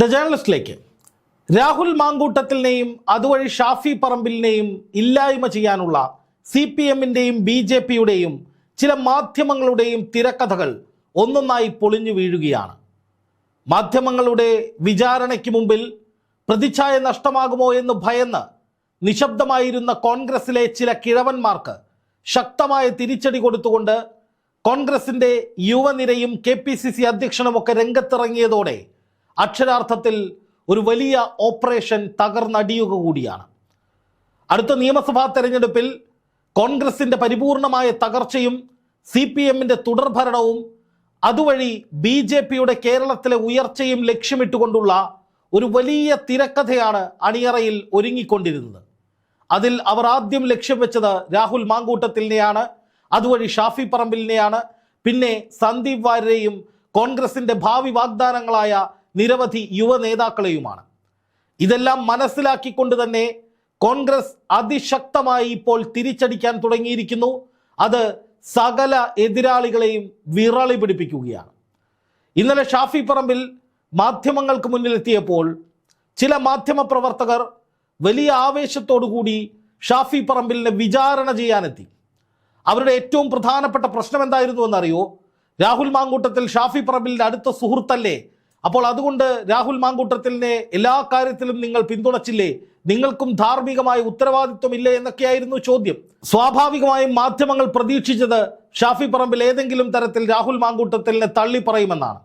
The ജേണലിസ്റ്റിലേക്ക് Rahul മാങ്കൂട്ടത്തിലിനെയും അതുവഴി ഷാഫി പറമ്പിലിനെയും ഇല്ലായ്മ ചെയ്യാനുള്ള സി പി എമ്മിന്റെയും ബി ജെ പിയുടെയും ചില മാധ്യമങ്ങളുടെയും തിരക്കഥകൾ ഒന്നൊന്നായി പൊളിഞ്ഞു വീഴുകയാണ്. മാധ്യമങ്ങളുടെ വിചാരണയ്ക്ക് മുമ്പിൽ പ്രതിച്ഛായ നഷ്ടമാകുമോ എന്ന് ഭയന്ന് നിശബ്ദമായിരുന്ന കോൺഗ്രസിലെ ചില കിഴവന്മാർക്ക് ശക്തമായ തിരിച്ചടി കൊടുത്തുകൊണ്ട് കോൺഗ്രസിന്റെ യുവനിരയും കെ പി സി സി അധ്യക്ഷനുമൊക്കെ രംഗത്തിറങ്ങിയതോടെ അക്ഷരാർത്ഥത്തിൽ ഒരു വലിയ ഓപ്പറേഷൻ തകർന്നടിയുക കൂടിയാണ്. അടുത്ത നിയമസഭാ തെരഞ്ഞെടുപ്പിൽ കോൺഗ്രസിന്റെ പരിപൂർണമായ തകർച്ചയും സി പി എമ്മിന്റെ തുടർഭരണവും അതുവഴി ബി ജെ പിയുടെ കേരളത്തിലെ ഉയർച്ചയും ലക്ഷ്യമിട്ടുകൊണ്ടുള്ള ഒരു വലിയ തിരക്കഥയാണ് അണിയറയിൽ ഒരുങ്ങിക്കൊണ്ടിരുന്നത്. അതിൽ അവർ ആദ്യം ലക്ഷ്യം വെച്ചത് രാഹുൽ മാങ്കൂട്ടത്തിലിനെയാണ് അതുവഴി ഷാഫി പറമ്പിലിനെയാണ് പിന്നെ സന്ദീപ് വാര്യരെയും കോൺഗ്രസിന്റെ ഭാവി വാഗ്ദാനങ്ങളായ നിരവധി യുവ നേതാക്കളെയുമാണ്. ഇതെല്ലാം മനസ്സിലാക്കിക്കൊണ്ട് തന്നെ കോൺഗ്രസ് അതിശക്തമായി ഇപ്പോൾ തിരിച്ചടിക്കാൻ തുടങ്ങിയിരിക്കുന്നു. അത് സകല എതിരാളികളെയും വിറളി പിടിപ്പിക്കുകയാണ്. ഇന്നലെ ഷാഫി പറമ്പിൽ മാധ്യമങ്ങൾക്ക് മുന്നിലെത്തിയപ്പോൾ ചില മാധ്യമ പ്രവർത്തകർ വലിയ ആവേശത്തോടുകൂടി ഷാഫി പറമ്പിലിനെ വിചാരണ ചെയ്യാനെത്തി. അവരുടെ ഏറ്റവും പ്രധാനപ്പെട്ട പ്രശ്നം എന്തായിരുന്നു എന്നറിയോ? രാഹുൽ മാങ്കൂട്ടത്തിൽ ഷാഫി പറമ്പിലിന്റെ അടുത്ത സുഹൃത്തല്ലേ അപ്പോൾ അതുകൊണ്ട് രാഹുൽ മാങ്കൂട്ടത്തിലിനെ എല്ലാ കാര്യത്തിലും നിങ്ങൾ പിന്തുണച്ചില്ലേ? നിങ്ങൾക്കും ധാർമ്മികമായ ഉത്തരവാദിത്വമില്ലേ എന്നൊക്കെയായിരുന്നു ചോദ്യം. സ്വാഭാവികമായും മാധ്യമങ്ങൾ പ്രതീക്ഷിച്ചത് ഷാഫി പറമ്പിൽ ഏതെങ്കിലും തരത്തിൽ രാഹുൽ മാങ്കൂട്ടത്തിലിനെ തള്ളി പറയുമെന്നാണ്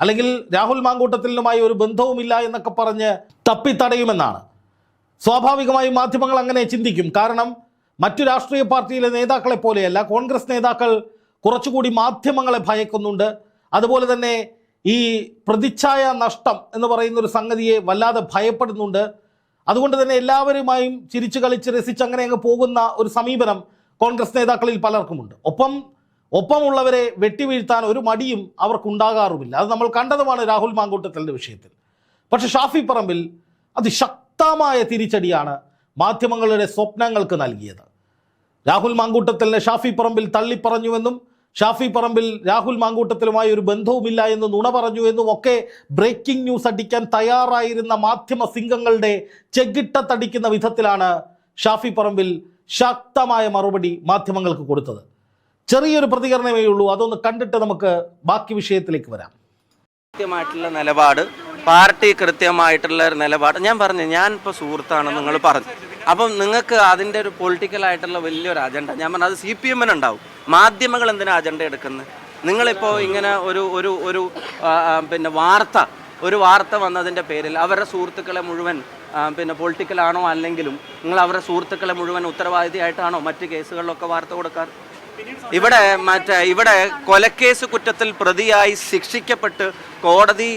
അല്ലെങ്കിൽ രാഹുൽ മാങ്കൂട്ടത്തിലുമായി ഒരു ബന്ധവുമില്ല എന്നൊക്കെ പറഞ്ഞ് തപ്പിത്തടയുമെന്നാണ്. സ്വാഭാവികമായും മാധ്യമങ്ങൾ അങ്ങനെ ചിന്തിക്കും. കാരണം മറ്റു രാഷ്ട്രീയ പാർട്ടിയിലെ നേതാക്കളെ പോലെയല്ല കോൺഗ്രസ് നേതാക്കൾ കുറച്ചുകൂടി മാധ്യമങ്ങളെ ഭയക്കുന്നുണ്ട്. അതുപോലെ തന്നെ ഈ പ്രതിച്ഛായ നഷ്ടം എന്ന് പറയുന്ന ഒരു സംഗതിയെ വല്ലാതെ ഭയപ്പെടുന്നുണ്ട്. അതുകൊണ്ട് തന്നെ എല്ലാവരുമായും ചിരിച്ചു കളിച്ച് രസിച്ച് അങ്ങനെ അങ്ങ് പോകുന്ന ഒരു സമീപനം കോൺഗ്രസ് നേതാക്കളിൽ പലർക്കുമുണ്ട്. ഒപ്പം ഒപ്പമുള്ളവരെ വെട്ടിവീഴ്ത്താൻ ഒരു മടിയും അവർക്കുണ്ടാകാറുമില്ല. അത് നമ്മൾ കണ്ടതുമാണ് രാഹുൽ മാങ്കൂട്ടത്തലിന്റെ വിഷയത്തിൽ. പക്ഷെ ഷാഫി പറമ്പിൽ അതിശക്തമായ തിരിച്ചടിയാണ് മാധ്യമങ്ങളുടെ സ്വപ്നങ്ങൾക്ക് നൽകിയത്. രാഹുൽ മാങ്കൂട്ടത്തലിനെ ഷാഫി പറമ്പിൽ തള്ളിപ്പറഞ്ഞുവെന്നും ഷാഫി പറമ്പിൽ രാഹുൽ മാങ്കൂട്ടത്തിലുമായി ഒരു ബന്ധവുമില്ല എന്ന് നുണ പറഞ്ഞു എന്നും ഒക്കെ ബ്രേക്കിംഗ് ന്യൂസ് അടിക്കാൻ തയ്യാറായിരുന്ന മാധ്യമ സിംഗങ്ങളുടെ ചെകിട്ടത്തടിക്കുന്ന വിധത്തിലാണ് ഷാഫി പറമ്പിൽ ശക്തമായ മറുപടി മാധ്യമങ്ങൾക്ക് കൊടുത്തത്. ചെറിയൊരു പ്രതികരണമേ ഉള്ളൂ. അതൊന്ന് കണ്ടിട്ട് നമുക്ക് ബാക്കി വിഷയത്തിലേക്ക് വരാം. കൃത്യമായിട്ടുള്ള നിലപാട് പാർട്ടി കൃത്യമായിട്ടുള്ള നിലപാട്. ഞാൻ പറഞ്ഞു ഞാൻ ഇപ്പോൾ സുഹൃത്താണ് നിങ്ങൾ പറഞ്ഞു. അപ്പം നിങ്ങൾക്ക് അതിന്റെ ഒരു പൊളിറ്റിക്കൽ ആയിട്ടുള്ള വലിയൊരു അജണ്ട ഞാൻ പറഞ്ഞത് അത് സി പി എമ്മിനുണ്ടാവും മാധ്യമങ്ങൾ എന്തിനാ അജണ്ട എടുക്കുന്നത്? നിങ്ങളിപ്പോൾ ഇങ്ങനെ ഒരു ഒരു ഒരു പിന്നെ വാർത്ത ഒരു വാർത്ത വന്നതിന്റെ പേരിൽ അവരുടെ സുഹൃത്തുക്കളെ മുഴുവൻ പിന്നെ പൊളിറ്റിക്കലാണോ അല്ലെങ്കിലും നിങ്ങൾ അവരുടെ സുഹൃത്തുക്കളെ മുഴുവൻ ഉത്തരവാദിയായിട്ടാണോ മറ്റ് കേസുകളിലൊക്കെ വാർത്ത കൊടുക്കാറ്? ഇവിടെ മറ്റേ ഇവിടെ കൊലക്കേസ് കുറ്റത്തിൽ പ്രതിയായി ശിക്ഷിക്കപ്പെട്ട് കോടതി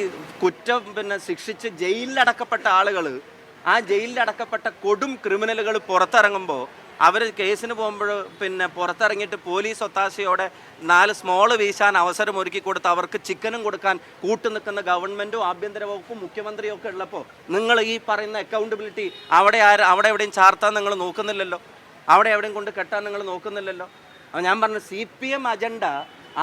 കുറ്റം പിന്നെ ശിക്ഷിച്ച് ജയിലിലടക്കപ്പെട്ട ആളുകൾ ആ ജയിലിലടക്കപ്പെട്ട കൊടും ക്രിമിനലുകൾ പുറത്തിറങ്ങുമ്പോൾ അവർ കേസിന് പോകുമ്പോൾ പിന്നെ പുറത്തിറങ്ങിയിട്ട് പോലീസ് ഒത്താശയോടെ നാല് സ്മോൾ വീശാൻ അവസരം ഒരുക്കി കൊടുത്ത് അവർക്ക് ചിക്കനും കൊടുക്കാൻ കൂട്ടു നിൽക്കുന്ന ഗവൺമെന്റും ആഭ്യന്തര വകുപ്പും മുഖ്യമന്ത്രിയും ഒക്കെ ഉള്ളപ്പോൾ നിങ്ങൾ ഈ പറയുന്ന അക്കൗണ്ടബിലിറ്റി അവിടെ ആര് അവിടെ എവിടെയും ചാർത്താൻ നിങ്ങൾ നോക്കുന്നില്ലല്ലോ? അവിടെ എവിടെയും കൊണ്ട് കെട്ടാൻ നിങ്ങൾ നോക്കുന്നില്ലല്ലോ? അപ്പോൾ ഞാൻ പറഞ്ഞു സി പി എം അജണ്ട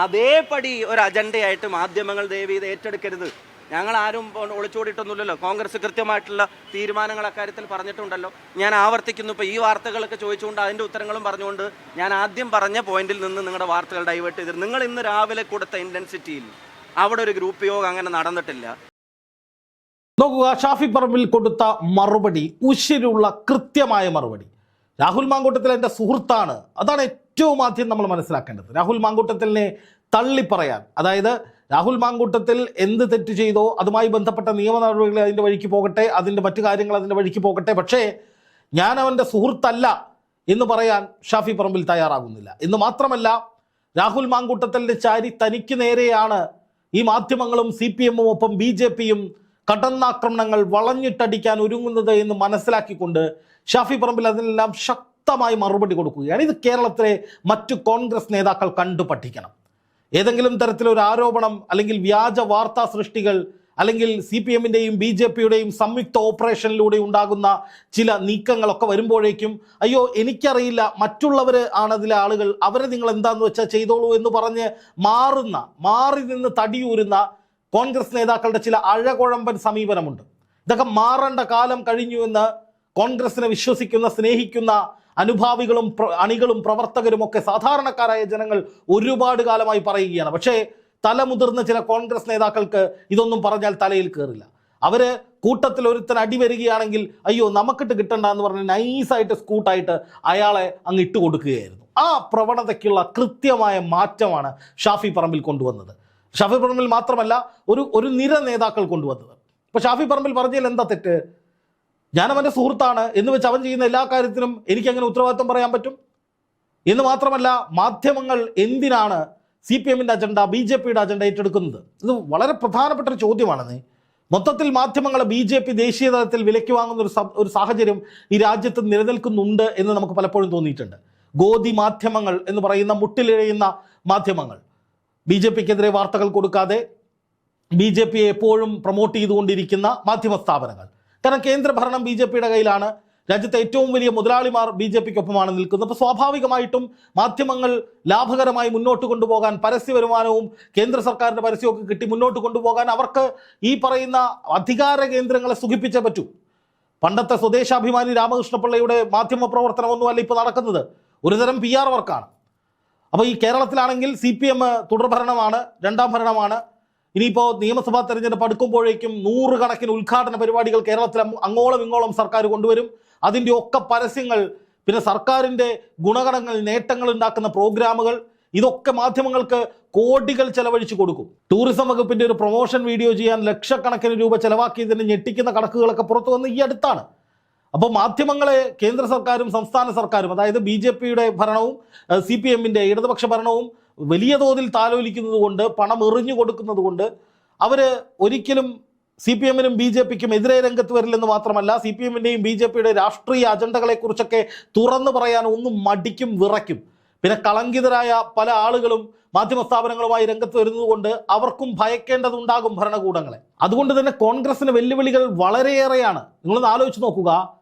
അതേപടി ഒരു അജണ്ടയായിട്ട് മാധ്യമങ്ങൾ ദയവ് ഇത് ഏറ്റെടുക്കരുത്. ഞങ്ങൾ ആരും ഒളിച്ചോടിയിട്ടൊന്നുമില്ലല്ലോ. കോൺഗ്രസ് കൃത്യമായിട്ടുള്ള തീരുമാനങ്ങൾ അക്കാര്യത്തിൽ പറഞ്ഞിട്ടുണ്ടല്ലോ. ഞാൻ ആവർത്തിക്കുന്നു. ഇപ്പോൾ ഈ വാർത്തകളൊക്കെ ചോദിച്ചുകൊണ്ട് അതിന്റെ ഉത്തരങ്ങളും പറഞ്ഞുകൊണ്ട് ഞാൻ ആദ്യം പറഞ്ഞ പോയിന്റിൽ നിന്ന് നിങ്ങളുടെ വാർത്തകൾ ഡൈവേർട്ട് ചെയ്തിട്ട് നിങ്ങൾ ഇന്ന് രാവിലെ കൊടുത്ത ഇന്റൻസിറ്റിയിൽ അവിടെ ഒരു ഗ്രൂപ്പ് യോഗം അങ്ങനെ നടന്നിട്ടില്ല. നോക്കുക ഷാഫി പറമ്പിൽ കൊടുത്ത മറുപടി ഉശിരുള്ള കൃത്യമായ മറുപടി. രാഹുൽ മാങ്കൂട്ടത്തിൽ എന്റെ സുഹൃത്താണ്. അതാണ് ഏറ്റവും ആദ്യം നമ്മൾ മനസ്സിലാക്കേണ്ടത്. രാഹുൽ മാങ്കൂട്ടത്തിലിനെ തള്ളിപ്പറയാൻ. അതായത് രാഹുൽ മാങ്കൂട്ടത്തിൽ എന്ത് തെറ്റ് ചെയ്തോ അതുമായി ബന്ധപ്പെട്ട നിയമ നടപടികൾ അതിന്റെ വഴിക്ക് പോകട്ടെ അതിന്റെ മറ്റു കാര്യങ്ങൾ അതിന്റെ വഴിക്ക് പോകട്ടെ. പക്ഷേ ഞാൻ അവന്റെ സുഹൃത്തല്ല എന്ന് പറയാൻ ഷാഫി പറമ്പിൽ തയ്യാറാകുന്നില്ല. എന്ന് മാത്രമല്ല രാഹുൽ മാങ്കൂട്ടത്തിന്റെ ചാരി തനിക്ക് നേരെയാണ് ഈ മാധ്യമങ്ങളും സി പി എമ്മും ഒപ്പം ബി ജെ പിയും കടന്നാക്രമണങ്ങൾ വളഞ്ഞിട്ടടിക്കാൻ ഒരുങ്ങുന്നത് എന്ന് മനസ്സിലാക്കിക്കൊണ്ട് ഷാഫി പറമ്പിൽ അതിനെല്ലാം ശക്തമായി മറുപടി കൊടുക്കുകയാണ്. ഇത് കേരളത്തിലെ മറ്റു കോൺഗ്രസ് നേതാക്കൾ കണ്ടു പഠിക്കണം ഏതെങ്കിലും തരത്തിലൊരു ആരോപണം അല്ലെങ്കിൽ വ്യാജ വാർത്താ സൃഷ്ടികൾ അല്ലെങ്കിൽ സി പി എമ്മിന്റെയും ബി ജെ പിയുടെയും സംയുക്ത ഓപ്പറേഷനിലൂടെ ഉണ്ടാകുന്ന ചില നീക്കങ്ങളൊക്കെ വരുമ്പോഴേക്കും അയ്യോ എനിക്കറിയില്ല മറ്റുള്ളവർ ആണതിലെ ആളുകൾ അവരെ നിങ്ങൾ എന്താന്ന് വെച്ചാൽ ചെയ്തോളൂ എന്ന് പറഞ്ഞ് മാറുന്ന മാറി നിന്ന് തടിയൂരുന്ന കോൺഗ്രസ് നേതാക്കളുടെ ചില അഴകുഴമ്പൻ സമീപനമുണ്ട്. ഇതൊക്കെ മാറേണ്ട കാലം കഴിഞ്ഞു എന്ന് കോൺഗ്രസിനെ വിശ്വസിക്കുന്ന സ്നേഹിക്കുന്ന അനുഭാവികളും അണികളും പ്രവർത്തകരും ഒക്കെ സാധാരണക്കാരായ ജനങ്ങൾ ഒരുപാട് കാലമായി പറയുകയാണ്. പക്ഷേ തലമുതിർന്ന ചില കോൺഗ്രസ് നേതാക്കൾക്ക് ഇതൊന്നും പറഞ്ഞാൽ തലയിൽ കയറില്ല അവർ കൂട്ടത്തിൽ ഒരുത്തൻ അടി വരികയാണെങ്കിൽ അയ്യോ നമുക്കിട്ട് കിട്ടണ്ട എന്ന് പറഞ്ഞ് നൈസായിട്ട് സ്കൂട്ടായിട്ട് അയാളെ അങ്ങ് ഇട്ട് കൊടുക്കുകയായിരുന്നു. ആ പ്രവണതയ്ക്കുള്ള കൃത്യമായ മാറ്റമാണ് ഷാഫി പറമ്പിൽ കൊണ്ടുവന്നത്. ഷാഫി പറമ്പിൽ മാത്രമല്ല ഒരു ഒരു നിര നേതാക്കൾ കൊണ്ടുവന്നത്. ഇപ്പൊ ഷാഫി പറമ്പിൽ പറഞ്ഞതിൽ എന്താ തെറ്റ്? ഞാൻ അവന്റെ സുഹൃത്താണ് എന്ന് വെച്ച് അവൻ ചെയ്യുന്ന എല്ലാ കാര്യത്തിനും എനിക്ക് അങ്ങനെ ഉത്തരവാദിത്വം പറയാൻ പറ്റും? എന്ന് മാത്രമല്ല മാധ്യമങ്ങൾ എന്തിനാണ് സി പി എമ്മിന്റെ അജണ്ട ബി ജെ പിയുടെ അജണ്ട ഏറ്റെടുക്കുന്നത്? ഇത് വളരെ പ്രധാനപ്പെട്ട ഒരു ചോദ്യമാണെന്ന് മൊത്തത്തിൽ മാധ്യമങ്ങളെ ബി ജെ പി ദേശീയ തലത്തിൽ വിലയ്ക്ക് വാങ്ങുന്ന ഒരു ഒരു സാഹചര്യം ഈ രാജ്യത്ത് നിലനിൽക്കുന്നുണ്ട് എന്ന് നമുക്ക് പലപ്പോഴും തോന്നിയിട്ടുണ്ട്. ഗോതി മാധ്യമങ്ങൾ എന്ന് പറയുന്ന മുട്ടിലിഴയുന്ന മാധ്യമങ്ങൾ. ബി ജെ പിക്കെതിരെ വാർത്തകൾ കൊടുക്കാതെ ബി ജെ പിയെ എപ്പോഴും പ്രൊമോട്ട് ചെയ്തുകൊണ്ടിരിക്കുന്ന മാധ്യമ സ്ഥാപനങ്ങൾ. കാരണം കേന്ദ്ര ഭരണം ബി ജെ പിയുടെ കയ്യിലാണ്. രാജ്യത്തെ ഏറ്റവും വലിയ മുതലാളിമാർ ബി ജെ പിക്കൊപ്പമാണ് നിൽക്കുന്നത്. അപ്പോൾ സ്വാഭാവികമായിട്ടും മാധ്യമങ്ങൾ ലാഭകരമായി മുന്നോട്ട് കൊണ്ടുപോകാൻ പരസ്യ വരുമാനവും കേന്ദ്ര സർക്കാരിന്റെ പരസ്യമൊക്കെ കിട്ടി മുന്നോട്ട് കൊണ്ടുപോകാൻ അവർക്ക് ഈ പറയുന്ന അധികാര കേന്ദ്രങ്ങളെ സുഖിപ്പിച്ചേ പറ്റൂ. പണ്ടത്തെ സ്വദേശാഭിമാനി രാമകൃഷ്ണപിള്ളയുടെ മാധ്യമ പ്രവർത്തനമൊന്നുമല്ല ഇപ്പോൾ നടക്കുന്നത്. ഒരുതരം പി ആർ വർക്കാണ്. അപ്പോൾ ഈ കേരളത്തിലാണെങ്കിൽ സി പി എം തുടർഭരണമാണ് രണ്ടാം ഭരണമാണ്. ഇനിയിപ്പോൾ നിയമസഭാ തെരഞ്ഞെടുപ്പ് അടുക്കുമ്പോഴേക്കും നൂറുകണക്കിന് ഉദ്ഘാടന പരിപാടികൾ കേരളത്തിൽ അങ്ങ് അങ്ങോളം ഇങ്ങോളം സർക്കാർ കൊണ്ടുവരും. അതിന്റെ ഒക്കെ പരസ്യങ്ങൾ പിന്നെ സർക്കാരിന്റെ ഗുണഗണങ്ങൾ നേട്ടങ്ങൾ ഉണ്ടാക്കുന്ന പ്രോഗ്രാമുകൾ ഇതൊക്കെ മാധ്യമങ്ങൾക്ക് കോടികൾ ചെലവഴിച്ചു കൊടുക്കും. ടൂറിസം വകുപ്പിന്റെ ഒരു പ്രൊമോഷൻ വീഡിയോ ചെയ്യാൻ ലക്ഷക്കണക്കിന് രൂപ ചെലവാക്കിയതിന് ഞെട്ടിക്കുന്ന കണക്കുകളൊക്കെ പുറത്തു വന്ന് ഈ അടുത്താണ്. അപ്പോൾ മാധ്യമങ്ങളെ കേന്ദ്ര സർക്കാരും സംസ്ഥാന സർക്കാരും അതായത് ബി ജെ പിയുടെ ഭരണവും സി പി എമ്മിന്റെ ഇടതുപക്ഷ ഭരണവും വലിയ തോതിൽ താലോലിക്കുന്നത് കൊണ്ട് പണം എറിഞ്ഞു കൊടുക്കുന്നത് കൊണ്ട് അവർ ഒരിക്കലും സി പി എമ്മിനും ബി ജെ പിക്കും എതിരെ രംഗത്ത് വരില്ലെന്ന് മാത്രമല്ല സി പി എമ്മിന്റെയും ബി ജെ പിയുടെ രാഷ്ട്രീയ അജണ്ടകളെക്കുറിച്ചൊക്കെ തുറന്നു പറയാൻ ഒന്നും മടിക്കും വിറയ്ക്കും. പിന്നെ കളങ്കിതരായ പല ആളുകളും മാധ്യമ സ്ഥാപനങ്ങളുമായി രംഗത്ത് വരുന്നതുകൊണ്ട് അവർക്കും ഭയക്കേണ്ടതുണ്ടാകും ഭരണകൂടങ്ങളെ. അതുകൊണ്ട് തന്നെ കോൺഗ്രസിന് വെല്ലുവിളികൾ വളരെയേറെയാണ്. നിങ്ങളൊന്ന് ആലോചിച്ച് നോക്കുക.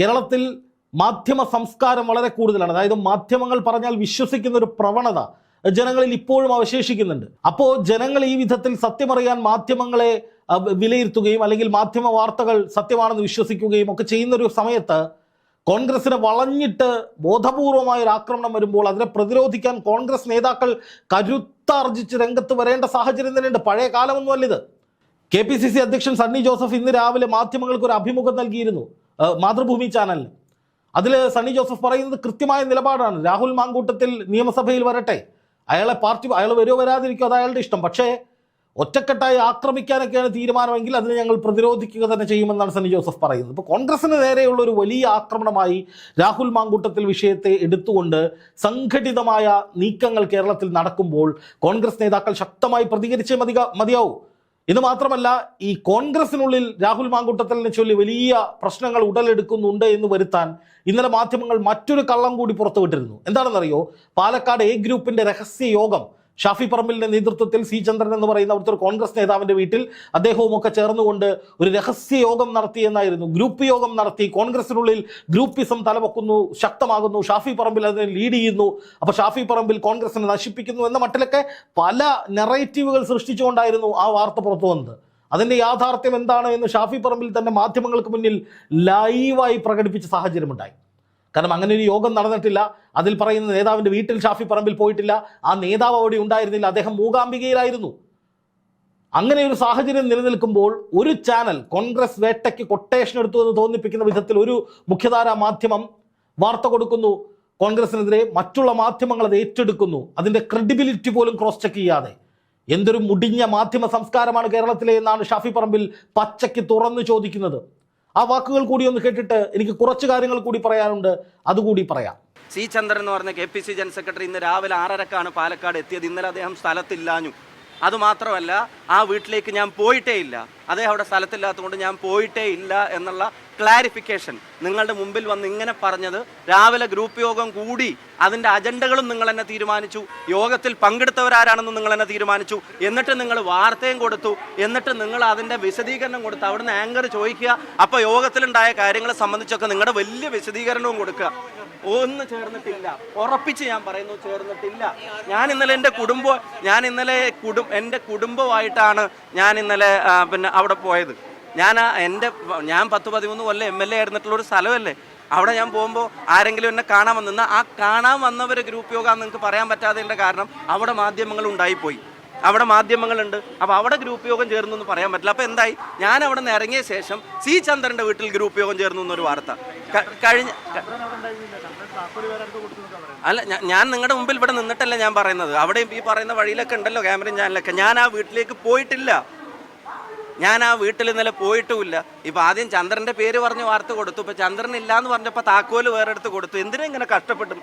കേരളത്തിൽ മാധ്യമ സംസ്കാരം വളരെ കൂടുതലാണ്. അതായത് മാധ്യമങ്ങൾ പറഞ്ഞാൽ വിശ്വസിക്കുന്ന ഒരു പ്രവണത. ജനങ്ങളിൽ ഇപ്പോഴും അവശേഷിക്കുന്നുണ്ട്. അപ്പോൾ ജനങ്ങൾ ഈ വിധത്തിൽ സത്യമറിയാൻ മാധ്യമങ്ങളെ വിലയിരുത്തുകയും അല്ലെങ്കിൽ മാധ്യമ വാർത്തകൾ സത്യമാണെന്ന് വിശ്വസിക്കുകയും ഒക്കെ ചെയ്യുന്ന ഒരു സമയത്ത് കോൺഗ്രസിനെ വളഞ്ഞിട്ട് ബോധപൂർവമായ ഒരു ആക്രമണം വരുമ്പോൾ അതിനെ പ്രതിരോധിക്കാൻ കോൺഗ്രസ് നേതാക്കൾ കരുത്താർജിച്ച് രംഗത്ത് വരേണ്ട സാഹചര്യം തന്നെയുണ്ട്. പഴയ കാലമൊന്നുമല്ല ഇത്. കെ പി സി സി അധ്യക്ഷൻ സണ്ണി ജോസഫ് ഇന്ന് രാവിലെ മാധ്യമങ്ങൾക്ക് ഒരു അഭിമുഖം നൽകിയിരുന്നു മാതൃഭൂമി ചാനലിന്. അതിൽ സണ്ണി ജോസഫ് പറയുന്നത് കൃത്യമായ നിലപാടാണ്. രാഹുൽ മാങ്കൂട്ടത്തിൽ നിയമസഭയിൽ വരട്ടെ അയാളെ പാർട്ടി അയാൾ വരുമോ വരാതിരിക്കോ അത് അയാളുടെ ഇഷ്ടം. പക്ഷേ ഒറ്റക്കെട്ടായി ആക്രമിക്കാനൊക്കെയാണ് തീരുമാനമെങ്കിൽ അതിനെ ഞങ്ങൾ പ്രതിരോധിക്കുക തന്നെ ചെയ്യുമെന്നാണ് സണ്ണി ജോസഫ് പറയുന്നത്. ഇപ്പോൾ കോൺഗ്രസിന് നേരെയുള്ള ഒരു വലിയ ആക്രമണമായി രാഹുൽ മാങ്കൂട്ടത്തിൽ വിഷയത്തെ എടുത്തുകൊണ്ട് സംഘടിതമായ നീക്കങ്ങൾ കേരളത്തിൽ നടക്കുമ്പോൾ കോൺഗ്രസ് നേതാക്കൾ ശക്തമായി പ്രതികരിച്ചേ മതിയാവൂ. ഇത് മാത്രമല്ല ഈ കോൺഗ്രസിനുള്ളിൽ രാഹുൽ മാങ്കൂട്ടത്തലിനെ ചൊല്ലി വലിയ പ്രശ്നങ്ങൾ ഉടലെടുക്കുന്നുണ്ട് എന്ന് വരുത്താൻ ഇന്നലെ മാധ്യമങ്ങൾ മറ്റൊരു കള്ളം കൂടി പുറത്തുവിട്ടിരുന്നു. എന്താണെന്നറിയോ? പാലക്കാട് എ ഗ്രൂപ്പിന്റെ രഹസ്യ യോഗം ഷാഫി പറമ്പിലിന്റെ നേതൃത്വത്തിൽ സി ചന്ദ്രൻ എന്ന് പറയുന്ന അവിടുത്തെ ഒരു കോൺഗ്രസ് നേതാവിന്റെ വീട്ടിൽ അദ്ദേഹവും ഒക്കെ ചേർന്നുകൊണ്ട് ഒരു രഹസ്യ യോഗം നടത്തി എന്നായിരുന്നു ഗ്രൂപ്പ് യോഗം നടത്തി. കോൺഗ്രസിനുള്ളിൽ ഗ്രൂപ്പിസം തലവെക്കുന്നു ശക്തമാകുന്നു. ഷാഫി പറമ്പിൽ അതിനെ ലീഡ് ചെയ്യുന്നു. അപ്പൊ ഷാഫി പറമ്പിൽ കോൺഗ്രസിനെ നശിപ്പിക്കുന്നു എന്ന മട്ടിലൊക്കെ പല നെറേറ്റീവുകൾ സൃഷ്ടിച്ചുകൊണ്ടായിരുന്നു ആ വാർത്ത പുറത്തു വന്നത്. യാഥാർത്ഥ്യം എന്താണ് എന്ന് ഷാഫി പറമ്പിൽ തന്നെ മാധ്യമങ്ങൾക്ക് മുന്നിൽ ലൈവായി പ്രകടിപ്പിച്ച സാഹചര്യമുണ്ടായി. കാരണം അങ്ങനെ ഒരു യോഗം നടന്നിട്ടില്ല. അതിൽ പറയുന്ന നേതാവിന്റെ വീട്ടിൽ ഷാഫി പറമ്പിൽ പോയിട്ടില്ല. ആ നേതാവ് അവിടെ ഉണ്ടായിരുന്നില്ല. അദ്ദേഹം മൂകാംബികയിലായിരുന്നു. അങ്ങനെ ഒരു സാഹചര്യം നിലനിൽക്കുമ്പോൾ ഒരു ചാനൽ കോൺഗ്രസ് വേട്ടയ്ക്ക് കൊട്ടേഷൻ എടുത്തു എന്ന് തോന്നിപ്പിക്കുന്ന വിധത്തിൽ ഒരു മുഖ്യധാരാ മാധ്യമം വാർത്ത കൊടുക്കുന്നു. കോൺഗ്രസിനെതിരെ മറ്റുള്ള മാധ്യമങ്ങൾ അത് ഏറ്റെടുക്കുന്നു. അതിന്റെ ക്രെഡിബിലിറ്റി പോലും ക്രോസ് ചെക്ക് ചെയ്യാതെ. എന്തൊരു മുടിഞ്ഞ മാധ്യമ സംസ്കാരമാണ് കേരളത്തിലെ എന്നാണ് ഷാഫി പറമ്പിൽ പച്ചയ്ക്ക് തുറന്നു ചോദിക്കുന്നത്. ആ വാക്കുകൾ കൂടി ഒന്ന് കേട്ടിട്ട് എനിക്ക് കുറച്ച് കാര്യങ്ങൾ കൂടി പറയാനുണ്ട്. അതുകൂടി പറയാം. സി ചന്ദ്രൻ എന്ന് പറഞ്ഞ K P C general secretary ഇന്ന് രാവിലെ ആറരക്കാണ് പാലക്കാട് എത്തിയത്. ഇന്നലെ അദ്ദേഹം സ്ഥലത്തില്ലാഞ്ഞു. അതുമാത്രമല്ല ആ വീട്ടിലേക്ക് ഞാൻ പോയിട്ടേ ഇല്ല അദ്ദേഹം അവിടെ സ്ഥലത്തില്ലാത്തതുകൊണ്ട് ഞാൻ പോയിട്ടേ ഇല്ല എന്നുള്ള ക്ലാരിഫിക്കേഷൻ നിങ്ങളുടെ മുമ്പിൽ വന്ന് ഇങ്ങനെ പറഞ്ഞത് രാവിലെ ഗ്രൂപ്പ് യോഗം കൂടി അതിന്റെ അജണ്ടകളും നിങ്ങൾ എന്നെ തീരുമാനിച്ചു യോഗത്തിൽ പങ്കെടുത്തവരാരാണെന്ന് നിങ്ങൾ എന്നെ തീരുമാനിച്ചു എന്നിട്ട് നിങ്ങൾ വാർത്തയും കൊടുത്തു എന്നിട്ട് നിങ്ങൾ അതിന്റെ വിശദീകരണം കൊടുത്തു അവിടുന്ന് ആങ്കർ ചോദിക്കുക അപ്പോൾ യോഗത്തിലുണ്ടായ കാര്യങ്ങളെ സംബന്ധിച്ചൊക്കെ നിങ്ങളുടെ വലിയ വിശദീകരണവും കൊടുക്കുക. ഒന്ന് ചേർന്നിട്ടില്ല. ഉറപ്പിച്ച് ഞാൻ പറയുന്നു ചേർന്നിട്ടില്ല. ഞാൻ ഇന്നലെ എന്റെ കുടുംബം ഞാൻ ഇന്നലെ കുടും എന്റെ കുടുംബമായിട്ടാണ് ഞാൻ ഇന്നലെ പിന്നെ അവിടെ പോയത്. ഞാൻ എന്റെ ഞാൻ പത്ത് പതിമൂന്ന് കൊല്ലം എം എൽ എ ആയിരുന്നിട്ടുള്ള ഒരു സ്ഥലമല്ലേ? അവിടെ ഞാൻ പോകുമ്പോൾ ആരെങ്കിലും എന്നെ കാണാൻ വന്നിരുന്ന ആ കാണാൻ വന്നവർ ഗ്രൂപ്പ് യോഗ നിങ്ങൾക്ക് പറയാൻ പറ്റാത്തതിന്റെ കാരണം അവിടെ മാധ്യമങ്ങൾ ഉണ്ടായിപ്പോയി. അവിടെ മാധ്യമങ്ങളുണ്ട്. അപ്പോൾ അവിടെ ഗ്രൂപ്പ് യോഗം ചേർന്നു എന്ന് പറയാൻ പറ്റില്ല. അപ്പോൾ എന്തായി? ഞാൻ അവിടെ നിന്ന് ഇറങ്ങിയ ശേഷം സി ചന്ദ്രന്റെ വീട്ടിൽ ഗ്രൂപ്പ് യോഗം ചേർന്നു എന്നൊരു വാർത്ത. കഴിഞ്ഞ അല്ല ഞാൻ നിങ്ങളുടെ മുമ്പിൽ ഇവിടെ നിന്നിട്ടല്ല ഞാൻ പറയുന്നത്. അവിടെ ഈ പറയുന്ന വഴിയിലൊക്കെ ഉണ്ടല്ലോ ക്യാമറയും ഞാനിലൊക്കെ ഞാൻ ആ വീട്ടിലേക്ക് പോയിട്ടില്ല. ഞാൻ ആ വീട്ടിൽ ഇന്നലെ പോയിട്ടുമില്ല. ഇപ്പൊ ആദ്യം ചന്ദ്രന്റെ പേര് പറഞ്ഞ് വാർത്ത കൊടുത്തു. ഇപ്പൊ ചന്ദ്രൻ ഇല്ല എന്ന് പറഞ്ഞപ്പോ താക്കോൽ വേറെ എടുത്ത് കൊടുത്തു. എന്തിനാ ഇങ്ങനെ കഷ്ടപ്പെട്ടു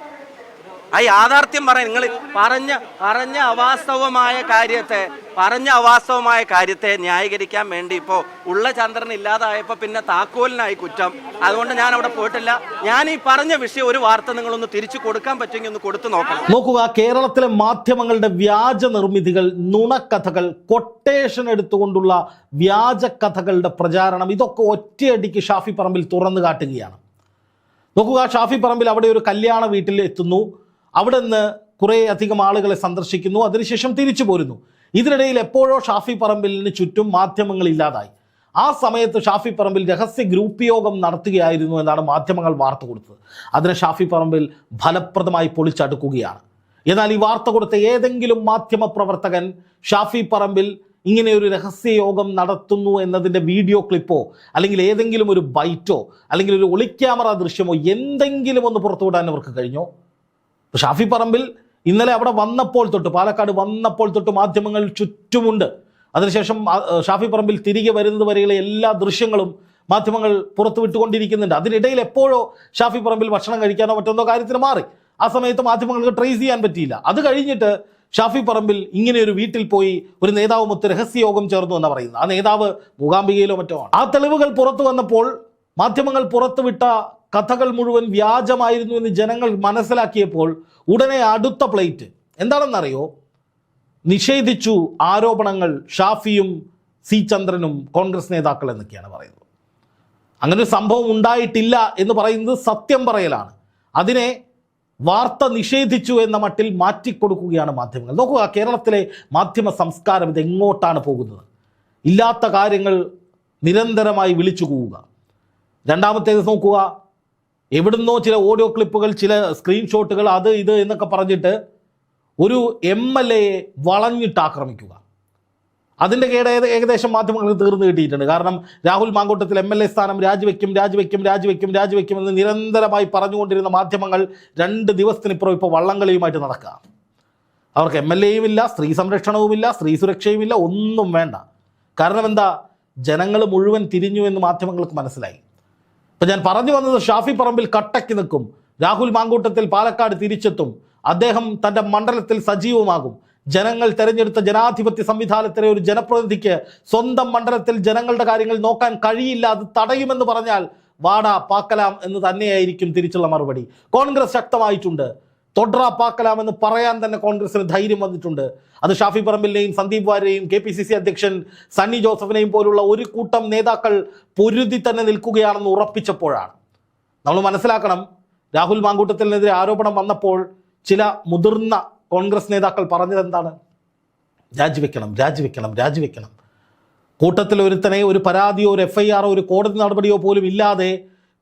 ആ യാഥാർത്ഥ്യം പറയാൻ നിങ്ങൾ പറഞ്ഞ പറഞ്ഞ അവാസ്തവമായ കാര്യത്തെ പറഞ്ഞ അവാസ്തവമായ കാര്യത്തെ ന്യായീകരിക്കാൻ വേണ്ടി ഇപ്പോൾ ഉള്ള ചന്ദ്രൻ ഇല്ലാതായപ്പോൾ പിന്നെ താക്കോലിനായി കുറ്റം. അതുകൊണ്ട് ഞാൻ അവിടെ പോയിട്ടില്ല. ഞാൻ ഈ പറഞ്ഞ വിഷയം ഒരു വാർത്ത നിങ്ങളൊന്ന് തിരിച്ചു കൊടുക്കാൻ പറ്റുമെങ്കിൽ ഒന്ന് കൊടുത്തു നോക്കണം. നോക്കുക കേരളത്തിലെ മാധ്യമങ്ങളുടെ വ്യാജ നിർമ്മിതികൾ നുണക്കഥകൾ കൊട്ടേഷൻ എടുത്തുകൊണ്ടുള്ള വ്യാജ കഥകളുടെ പ്രചാരണം ഇതൊക്കെ ഒറ്റയടിക്ക് ഷാഫി പറമ്പിൽ തുറന്നു കാട്ടുകയാണ്. നോക്കുക ഷാഫി പറമ്പിൽ അവിടെ ഒരു കല്യാണ വീട്ടിൽ എത്തുന്നു. അവിടെ നിന്ന് കുറേ അധികം ആളുകളെ സന്ദർശിക്കുന്നു. അതിനുശേഷം തിരിച്ചു പോരുന്നു. ഇതിനിടയിൽ എപ്പോഴോ ഷാഫി പറമ്പിലിന് ചുറ്റും മാധ്യമങ്ങൾ ഇല്ലാതായി. ആ സമയത്ത് ഷാഫി പറമ്പിൽ രഹസ്യ ഗ്രൂപ്പ് യോഗം നടത്തുകയായിരുന്നു എന്നാണ് മാധ്യമങ്ങൾ വാർത്ത കൊടുത്തത്. അതിനെ ഷാഫി പറമ്പിൽ ഫലപ്രദമായി പൊളിച്ചടുക്കുകയാണ്. എന്നാൽ ഈ വാർത്ത കൊടുത്ത ഏതെങ്കിലും മാധ്യമ പ്രവർത്തകൻ ഷാഫി പറമ്പിൽ ഇങ്ങനെ ഒരു രഹസ്യ യോഗം നടത്തുന്നു എന്നതിന്റെ വീഡിയോ ക്ലിപ്പോ അല്ലെങ്കിൽ ഏതെങ്കിലും ഒരു ബൈറ്റോ അല്ലെങ്കിൽ ഒരു ഒളിക്യാമറ ദൃശ്യമോ എന്തെങ്കിലും ഒന്ന് പുറത്തുവിടാൻ അവർക്ക് കഴിഞ്ഞോ? ഷാഫി പറമ്പിൽ ഇന്നലെ അവിടെ വന്നപ്പോൾ തൊട്ട് പാലക്കാട് വന്നപ്പോൾ തൊട്ട് മാധ്യമങ്ങൾ ചുറ്റുമുണ്ട്. അതിനുശേഷം ഷാഫി പറമ്പിൽ തിരികെ വരുന്നത് വരെയുള്ള എല്ലാ ദൃശ്യങ്ങളും മാധ്യമങ്ങൾ പുറത്തു വിട്ടുകൊണ്ടിരിക്കുന്നുണ്ട് അതിനിടയിൽ എപ്പോഴോ ഷാഫി പറമ്പിൽ ഭക്ഷണം കഴിക്കാനോ മറ്റൊന്നോ കാര്യത്തിന് മാറി. ആ സമയത്ത് മാധ്യമങ്ങൾക്ക് ട്രേസ് ചെയ്യാൻ പറ്റിയില്ല. അത് കഴിഞ്ഞിട്ട് ഷാഫി പറമ്പിൽ ഇങ്ങനെ ഒരു വീട്ടിൽ പോയി ഒരു നേതാവുമൊത്ത് രഹസ്യയോഗം ചേർന്നു എന്ന് പറയുന്നത്. ആ നേതാവ് മൂകാംബികയിലോ മറ്റോ ആണ്. ആ തെളിവുകൾ പുറത്തു വന്നപ്പോൾ മാധ്യമങ്ങൾ പുറത്തുവിട്ട കഥകൾ മുഴുവൻ വ്യാജമായിരുന്നു എന്ന് ജനങ്ങൾ മനസ്സിലാക്കിയപ്പോൾ ഉടനെ അടുത്ത പ്ലേറ്റ്. എന്താണെന്നറിയോ? നിഷേധിച്ചു ആരോപണങ്ങൾ ഷാഫിയും സി ചന്ദ്രനും കോൺഗ്രസ് നേതാക്കൾ എന്നൊക്കെയാണ് പറയുന്നത്. അങ്ങനെ ഒരു സംഭവം ഉണ്ടായിട്ടില്ല എന്ന് പറയുന്നത് സത്യം പറയലാണ്. അതിനെ വാർത്ത നിഷേധിച്ചു എന്ന മട്ടിൽ മാറ്റിക്കൊടുക്കുകയാണ് മാധ്യമങ്ങൾ. നോക്കുക കേരളത്തിലെ മാധ്യമ സംസ്കാരം ഇത് എങ്ങോട്ടാണ് പോകുന്നത്? ഇല്ലാത്ത കാര്യങ്ങൾ നിരന്തരമായി വിളിച്ചു കൂവുക. രണ്ടാമത്തേത് നോക്കുക എവിടുന്നോ ചില ഓഡിയോ ക്ലിപ്പുകൾ ചില സ്ക്രീൻഷോട്ടുകൾ അത് ഇത് എന്നൊക്കെ പറഞ്ഞിട്ട് ഒരു എം എൽ എയെ വളഞ്ഞിട്ട് ആക്രമിക്കുക. അതിന്റെ കേട് ഏകദേശം മാധ്യമങ്ങൾക്ക് തീർന്നു കിട്ടിയിട്ടുണ്ട്. കാരണം Rahul Mamkootathil M L A സ്ഥാനം രാജിവെക്കും രാജിവെക്കും രാജിവെക്കും രാജിവെക്കും എന്ന് നിരന്തരമായി പറഞ്ഞുകൊണ്ടിരുന്ന മാധ്യമങ്ങൾ രണ്ട് ദിവസത്തിനിപ്പുറം ഇപ്പോൾ വള്ളംകളിയുമായിട്ട് നടക്കുക. അവർക്ക് എം എൽ എയും ഇല്ല സ്ത്രീ സംരക്ഷണവുമില്ല സ്ത്രീ സുരക്ഷയുമില്ല ഒന്നും വേണ്ട. കാരണം എന്താ? ജനങ്ങൾ മുഴുവൻ തിരിഞ്ഞു എന്ന് മാധ്യമങ്ങൾക്ക് മനസ്സിലായി. ഇപ്പം ഞാൻ പറഞ്ഞു വന്നത് ഷാഫി പറമ്പിൽ കട്ടയ്ക്ക് നിൽക്കും. രാഹുൽ മാങ്കൂട്ടത്തിൽ പാലക്കാട് തിരിച്ചെത്തും. അദ്ദേഹം തന്റെ മണ്ഡലത്തിൽ സജീവമാകും. ജനങ്ങൾ തെരഞ്ഞെടുത്ത ജനാധിപത്യ സംവിധാനത്തിലെ ഒരു ജനപ്രതിനിധിക്ക് സ്വന്തം മണ്ഡലത്തിൽ ജനങ്ങളുടെ കാര്യങ്ങൾ നോക്കാൻ കഴിയില്ല അത് തടയുമെന്ന് പറഞ്ഞാൽ വാട പാക്കലാം എന്ന് തന്നെയായിരിക്കും തിരിച്ചുള്ള മറുപടി. കോൺഗ്രസ് ശക്തമായിട്ടുണ്ട്. തൊട്ര പാക്കലാം എന്ന് പറയാൻ തന്നെ കോൺഗ്രസിന് ധൈര്യം വന്നിട്ടുണ്ട്. അത് ഷാഫി പറമ്പിലിനെയും സന്ദീപ് വാര്യയും കെ പി സി സി അധ്യക്ഷൻ സണ്ണി ജോസഫിനെയും പോലുള്ള ഒരു കൂട്ടം നേതാക്കൾ പൊരുതി തന്നെ നിൽക്കുകയാണെന്ന് ഉറപ്പിച്ചപ്പോഴാണ്. നമ്മൾ മനസ്സിലാക്കണം രാഹുൽ മാങ്കൂട്ടത്തിനെതിരെ ആരോപണം വന്നപ്പോൾ ചില മുതിർന്ന കോൺഗ്രസ് നേതാക്കൾ പറഞ്ഞത് എന്താണ്? രാജിവെക്കണം രാജിവെക്കണം രാജിവെക്കണം. കൂട്ടത്തിൽ ഒരുത്തനെ ഒരു പരാതിയോ ഒരു എഫ് ഐ ആറോ ഒരു കോടതി നടപടിയോ പോലും ഇല്ലാതെ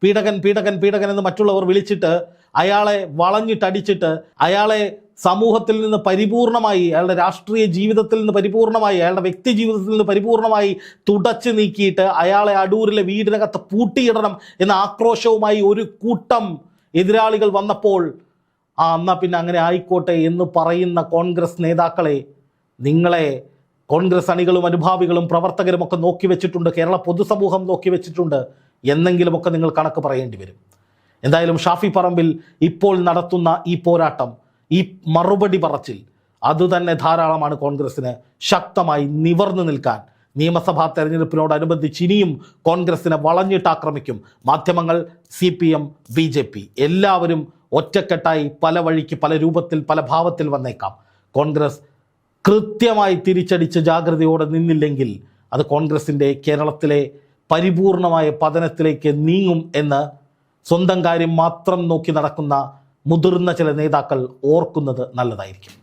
പീഡകൻ പീഡകൻ പീഡകൻ എന്ന് മറ്റുള്ളവർ വിളിച്ചിട്ട് അയാളെ വളഞ്ഞിട്ടടിച്ചിട്ട് അയാളെ സമൂഹത്തിൽ നിന്ന് പരിപൂർണമായി അയാളുടെ രാഷ്ട്രീയ ജീവിതത്തിൽ നിന്ന് പരിപൂർണമായി അയാളുടെ വ്യക്തി ജീവിതത്തിൽ നിന്ന് പരിപൂർണമായി തുടച്ചു നീക്കിയിട്ട് അയാളെ അടൂരിലെ വീടിനകത്ത് പൂട്ടിയിടണം എന്ന ആക്രോശവുമായി ഒരു കൂട്ടം എതിരാളികൾ വന്നപ്പോൾ ആ എന്നാൽ പിന്നെ അങ്ങനെ ആയിക്കോട്ടെ എന്ന് പറയുന്ന കോൺഗ്രസ് നേതാക്കളെ നിങ്ങളെ കോൺഗ്രസ് അണികളും അനുഭാവികളും പ്രവർത്തകരും ഒക്കെ നോക്കി വെച്ചിട്ടുണ്ട് കേരള പൊതുസമൂഹം നോക്കി വെച്ചിട്ടുണ്ട് എന്നെങ്കിലുമൊക്കെ നിങ്ങൾ കണക്ക് പറയേണ്ടി വരും. എന്തായാലും ഷാഫി പറമ്പിൽ ഇപ്പോൾ നടത്തുന്ന ഈ പോരാട്ടം ഈ മറുപടി പറച്ചിൽ അതുതന്നെ ധാരാളമാണ് കോൺഗ്രസ്സിന് ശക്തമായി നിവർന്നു നിൽക്കാൻ. നിയമസഭാ തെരഞ്ഞെടുപ്പിനോടനുബന്ധിച്ച് ഇനിയും കോൺഗ്രസിനെ വളഞ്ഞിട്ട് ആക്രമിക്കും. മാധ്യമങ്ങൾ C P M B J P എല്ലാവരും ഒറ്റക്കെട്ടായി പല വഴിക്ക് പല രൂപത്തിൽ പല ഭാവത്തിൽ വന്നേക്കാം. കോൺഗ്രസ് കൃത്യമായി തിരിച്ചടിച്ച് ജാഗ്രതയോടെ നിന്നില്ലെങ്കിൽ അത് കോൺഗ്രസിന്റെ കേരളത്തിലെ പരിപൂർണമായ പതനത്തിലേക്ക് നീങ്ങും എന്ന് സ്വന്തം കാര്യം മാത്രം നോക്കി നടക്കുന്ന മുതിർന്ന ചില നേതാക്കൾ ഓർക്കുന്നത് നല്ലതായിരിക്കും.